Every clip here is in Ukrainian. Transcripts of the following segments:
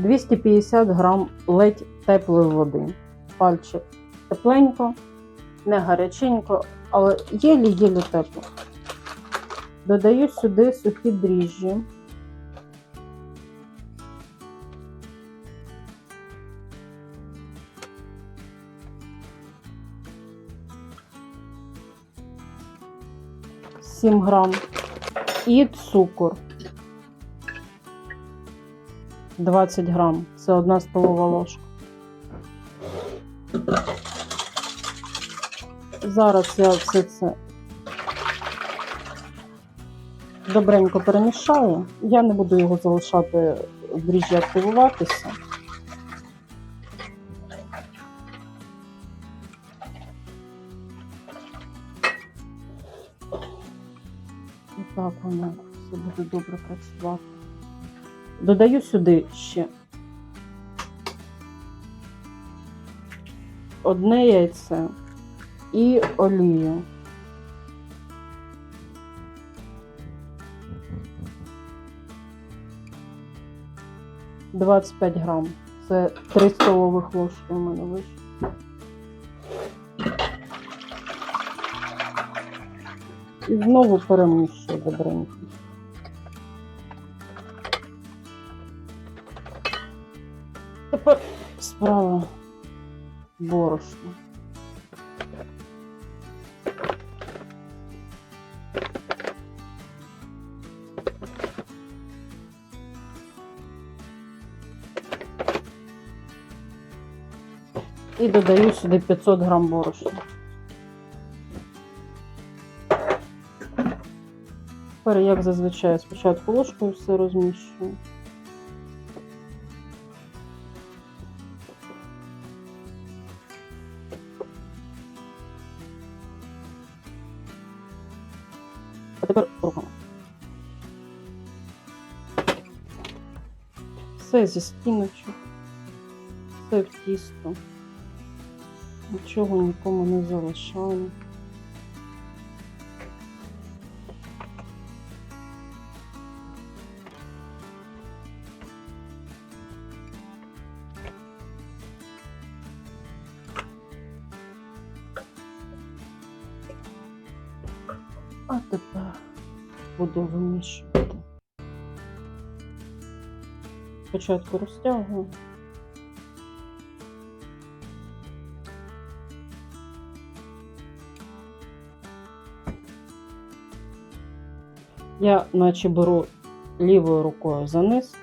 250 грам ледь теплої води. Пальчик тепленько, не гаряченько, але єлі-єлі тепло. Додаю сюди сухі дріжджі. Сім грам і цукор. 20 грам. Це одна столова ложка. Зараз я все це добренько перемішаю. Я не буду його залишати в дріжджі активуватися. І так воно все буде добре працювати. Додаю сюди ще одне яйце і олію. Двадцять п'ять грам. Це 3 столових ложки у мене вийшло. І знову перемішую добренько. Справа борошно. І додаю сюди 500 грам борошна. Тепер, як зазвичай, спочатку ложкою все розміщую. Тепер руками. Все зі стіночок, все в тісто. Нічого нікому не залишаю. Буду вимішувати. Спочатку розтягую. Я наче беру лівою рукою за низ,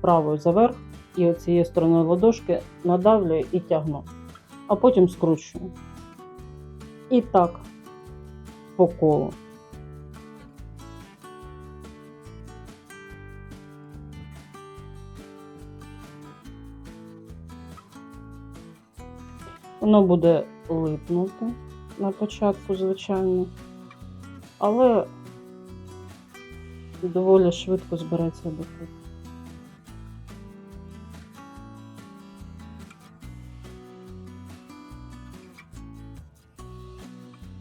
правою за верх, і оцією стороною ладошки надавлюю і тягну, а потім скручую. І так по колу. Воно буде липнути на початку, звичайно, але доволі швидко збереться докупи.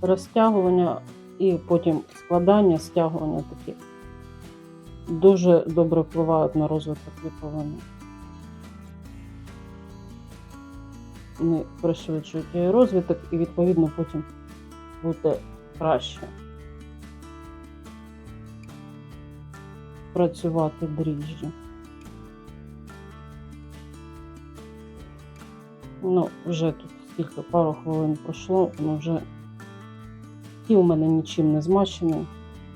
Розтягування і потім складання, стягування такі дуже добре впливають на розвиток кліповини. Вони пришвидшують розвиток і відповідно потім буде краще. працювати дріжджі. Ну, вже тут скільки пару хвилин пройшло, воно вже і у мене нічим не змащений,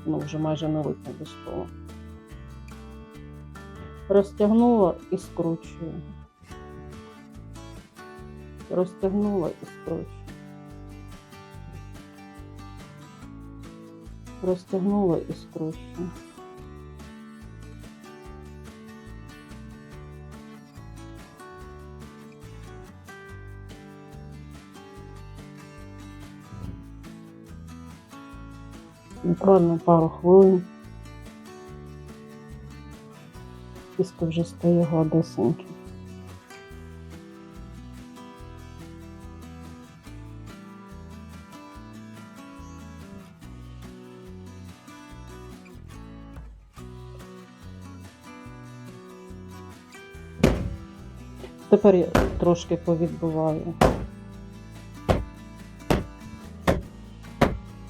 воно вже майже не липне до столу. Розтягнула і скручую. Розтягнула і скручую. Розтягнула і скручую. Буквально пару хвилин. Тісто вже стає гладесеньким. Тепер я трошки повідбиваю.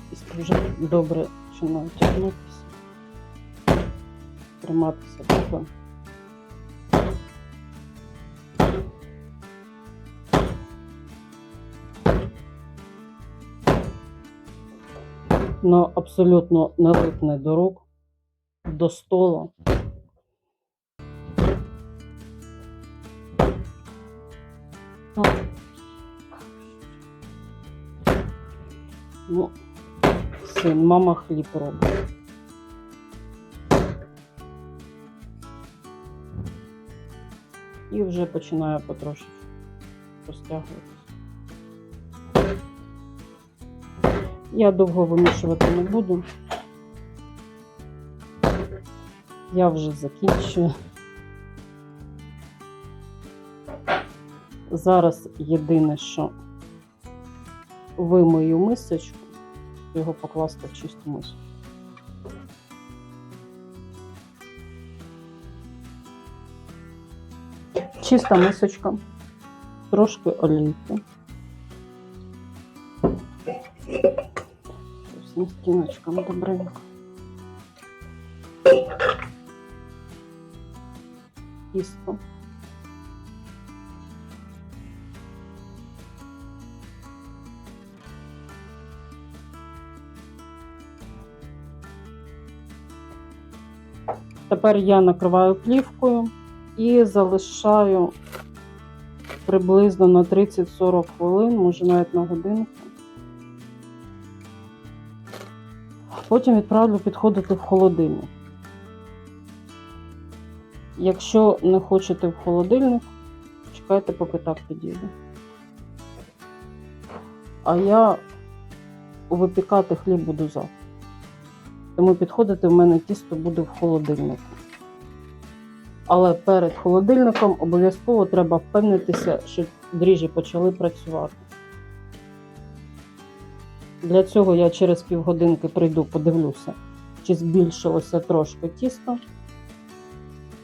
Тісто вже добре починає тягнутися, триматися добре. Но абсолютно не липне до рук, до стола. Ну, син, мама хліб робить. І вже починає потрошечку розтягуватися. Я довго вимішувати не буду. Я вже закінчую. Зараз єдине, що вимою мисочку, його покласти в чисту миску. Чиста мисочка, трошки олійки. Всім стіночкам добренько. Тісто. Тепер я накриваю плівкою і залишаю приблизно на 30-40 хвилин, може навіть на годинку. Потім відправлю підходити в холодильник. Якщо не хочете в холодильник, чекайте, поки так підійде. А я випікати хліб буду завтра. Тому підходити в мене тісто буде в холодильнику. Але перед холодильником обов'язково треба впевнитися, що дріжджі почали працювати. Для цього я через півгодинки прийду, подивлюся, чи збільшилося трошки тісто.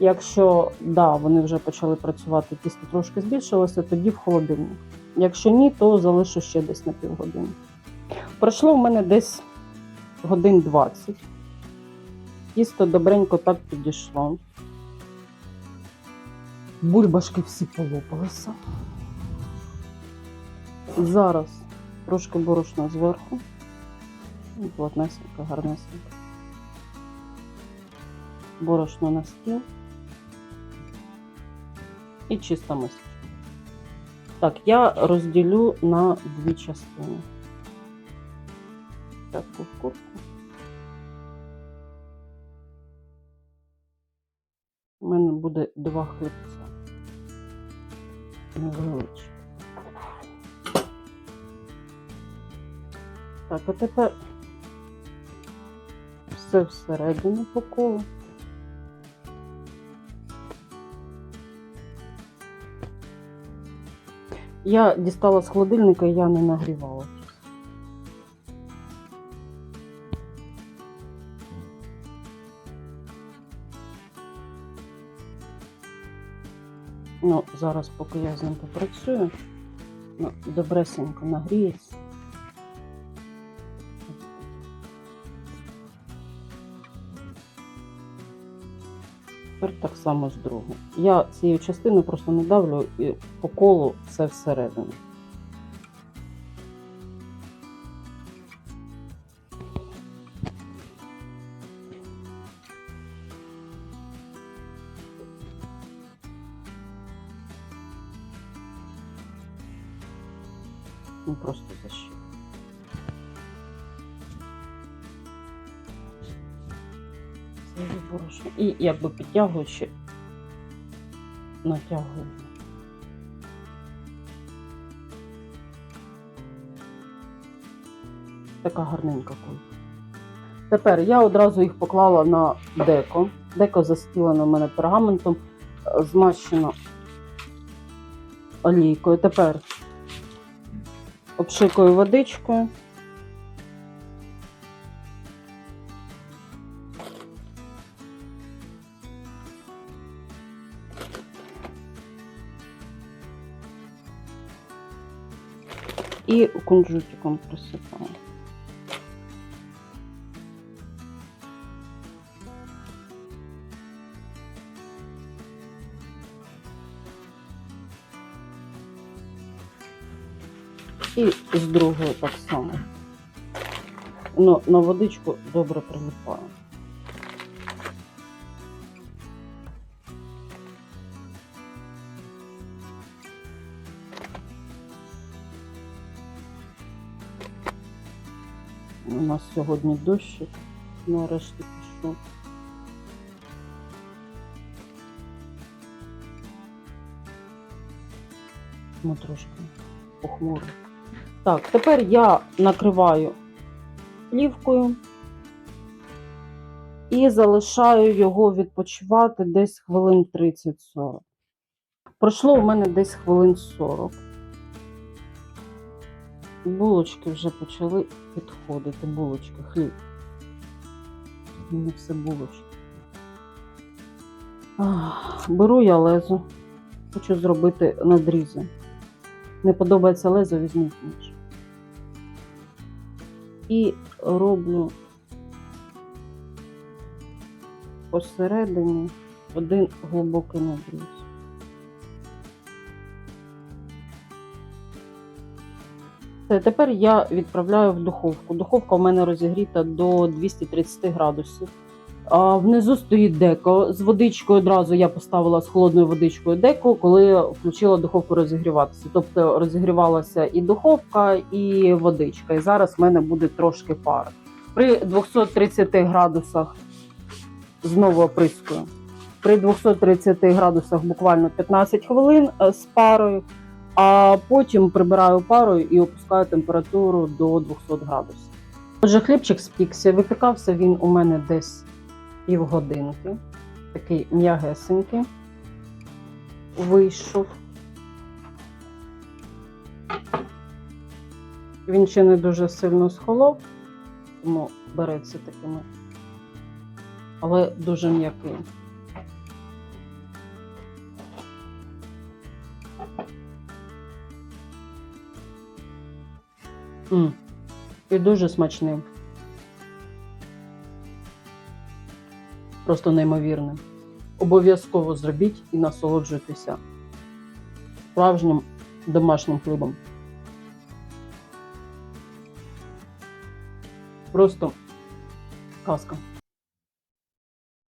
Якщо да, вони вже почали працювати, тісто трошки збільшилося, тоді в холодильник. Якщо ні, то залишу ще десь на півгодини. Пройшло в мене десь годин 20. Тісто добренько так підійшло. Бульбашки всі полопалися. Зараз трошки борошна зверху. І Плотнесенько, гарнесенько. Борошно на стіл. І чиста мисочка. Так, я розділю на дві частини. Таку в куртку. У мене буде два хлібця. Невеличкі. Так, а тепер все всередину по колу. Я дістала з холодильника, я не нагрівала. Зараз, поки я з ним попрацюю, ну, добресенько нагріється. Тепер так само з другою. Я цією частиною просто надавлю і по колу все всередину. Ну просто є борошно. І якби підтягуючи, натягую. Така гарненька кулька. Тепер я одразу їх поклала на деко. Деко застілено в мене пергаментом, е, змащено олійкою. Тепер обшикую водичку. І кунжутиком присипаю. І з другої так само. Ну, на водичку добре прилипаю. У нас сьогодні дощик нарешті пішов. Ну, трошки похмуро. Так, тепер я накриваю плівкою і залишаю його відпочивати десь хвилин 30-40. Пройшло у мене десь хвилин 40. Булочки вже почали підходити. Булочки, хліб. Не все булочки. Беру я лезо. Хочу зробити надрізи. Не подобається лезо, візьміть ніж. І роблю посередині один глибокий надріз. Все, тепер я відправляю в духовку. Духовка у мене розігріта до 230 градусів. Внизу стоїть деко. З водичкою одразу я поставила з холодною водичкою деко, коли включила духовку розігріватися. Тобто розігрівалася і духовка, і водичка. І зараз в мене буде трошки пар. При 230 градусах знову оприскую. При 230 градусах буквально 15 хвилин е, з парою, а потім прибираю парою і опускаю температуру до 200 градусів. Отже, хлібчик спікся, випікався він у мене десь півгодинки. Такий м'ягесенький. Вийшов. Він ще не дуже сильно схолов, тому береться такими, але дуже м'який. І дуже смачним. Просто неймовірним. Обов'язково зробіть і насолоджуйтеся справжнім домашнім хлібом. Просто казка.